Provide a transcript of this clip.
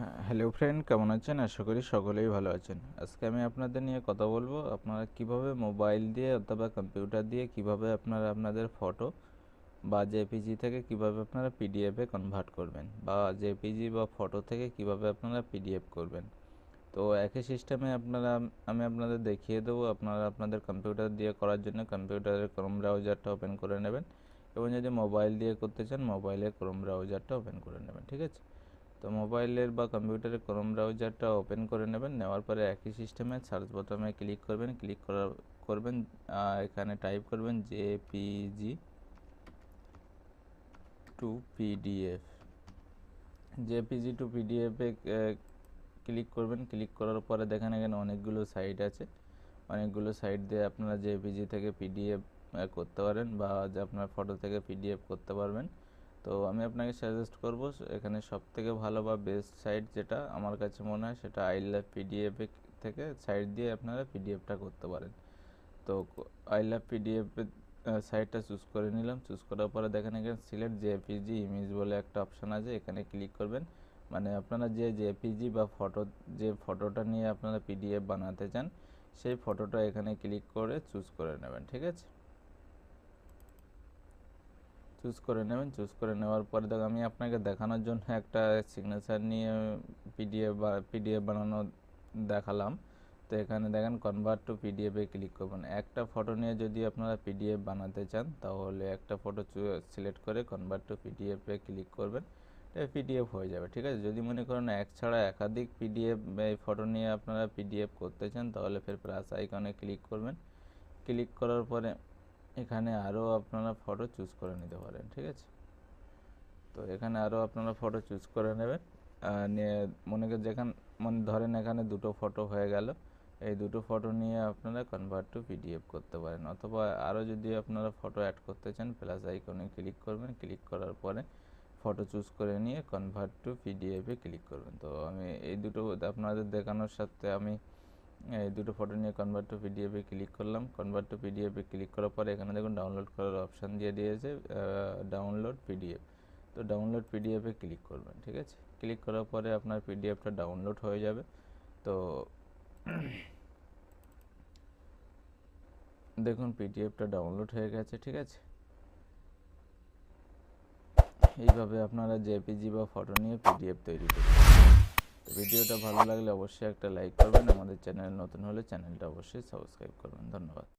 হ্যাঁ hello friend কেমন আছেন? আশা করি সকলেই ভালো আছেন। আজকে আমি আপনাদের নিয়ে কথা বলব, আপনারা কীভাবে মোবাইল দিয়ে অথবা কম্পিউটার দিয়ে কীভাবে আপনারা আপনাদের ফটো বা জেপিজি থেকে কীভাবে আপনারা পিডিএফে কনভার্ট করবেন বা জেপিজি বা ফটো থেকে কীভাবে আপনারা পিডিএফ করবেন। তো একই সিস্টেমে আপনারা, আমি আপনাদের দেখিয়ে দেবো, আপনারা আপনাদের কম্পিউটার দিয়ে করার জন্য কম্পিউটারের ক্রোম ব্রাউজারটা ওপেন করে নেবেন এবং যদি মোবাইল দিয়ে করতে চান, মোবাইলের ক্রোম ব্রাউজারটা ওপেন করে নেবেন, ঠিক আছে? তো মোবাইলের বা কম্পিউটারের ক্রোম ব্রাউজারটা ওপেন করে নেবেন, নেওয়ার পরে একই সিস্টেমে সার্চ বোতামে ক্লিক করবেন, ক্লিক করার, করবেন এখানে টাইপ করবেন JPG to PDF. JPG to পিডিএফে click করবেন, ক্লিক করার পরে দেখেন এখানে অনেকগুলো সাইট আছে। অনেকগুলো সাইট দিয়ে আপনারা জেপিজি থেকে পিডিএফ করতে পারেন বা আপনার ফটো থেকে পিডিএফ করতে পারবেন। তো আমি আপনাকে সাজেস্ট করব এখানে সব থেকে ভালো বা বেস্ট সাইট যেটা আমার কাছে মনে হয় সেটা আই লাভ পিডিএফ থেকে সাইট দিয়ে আপনারা পিডিএফটা করতে পারেন। তো আই লাভ পিডিএফ সাইটটা চুজ করে নিলাম। চুজ করার পরে দেখেন এখানে সিলেক্ট জেপিজি ইমেজ বলে একটা অপশান আছে, এখানে ক্লিক করবেন। মানে আপনারা যে জেপিজি বা ফটো যে ফটোটা নিয়ে আপনারা পিডিএফ বানাতে চান, সেই ফটোটা এখানে ক্লিক করে চুজ করে নেবেন, ঠিক আছে? চুজ করে নেবেন চুজ করে নেওয়ার পরে দেখো আমি আপনাকে দেখানোর জন্য একটা সিগনেচার নিয়ে পিডিএফ বা পিডিএফ বানানো দেখালাম। তো এখানে দেখেন কনভার্ট টু পিডিএফে ক্লিক করবেন। একটা ফটো নিয়ে যদি আপনারা পিডিএফ বানাতে চান, তাহলে একটা ফটো সিলেক্ট করে কনভার্ট টু পিডিএফে ক্লিক করবেন। পিডিএফ হয়ে যাবে, ঠিক আছে? যদি মনে করেন এক ছাড়া একাধিক পিডিএফ এই ফটো নিয়ে আপনারা পিডিএফ করতে চান, তাহলে ফের প্লাস আইকনে ক্লিক করবেন। ক্লিক করার পরে এখানে আরও আপনারা ফটো চুজ করে নিতে পারেন, ঠিক আছে? তো এখানে আরও আপনারা ফটো চুজ করে নেবেন। নিয়ে মনে করেন যেখানে মানে ধরেন এখানে দুটো ফটো হয়ে গেল। এই দুটো ফটো নিয়ে আপনারা কনভার্ট টু পিডিএফ করতে পারেন। অথবা আরও যদি আপনারা ফটো অ্যাড করতে চান প্লাস আইকনে ক্লিক করবেন। ক্লিক করার পরে ফটো চুজ করে নিয়ে কনভার্ট টু পিডিএফে ক্লিক করবেন। তো আমি এই দুটো আপনাদের দেখানোর সাথে আমি এই দুটো ফটো নিয়ে কনভার্ট টু পিডিএফে ক্লিক করলাম। কনভার্ট টু পিডিএফে ক্লিক করার পরে এখানে দেখুন ডাউনলোড করার অপশান দিয়ে দিয়েছে ডাউনলোড পিডিএফ তো ডাউনলোড পিডিএফে ক্লিক করবেন, ঠিক আছে? ক্লিক করার পরে আপনার পিডিএফটা ডাউনলোড হয়ে যাবে। তো দেখুন পিডিএফটা ডাউনলোড হয়ে গেছে, ঠিক আছে? এইভাবে আপনারা জেপিজি বা ফটো নিয়ে পিডিএফ তৈরি করবেন ভিডিওটা ভালো লাগলে অবশ্যই একটা লাইক করবেন। আমাদের চ্যানেল নতুন হলে চ্যানেলটা অবশ্যই সাবস্ক্রাইব করবেন। ধন্যবাদ।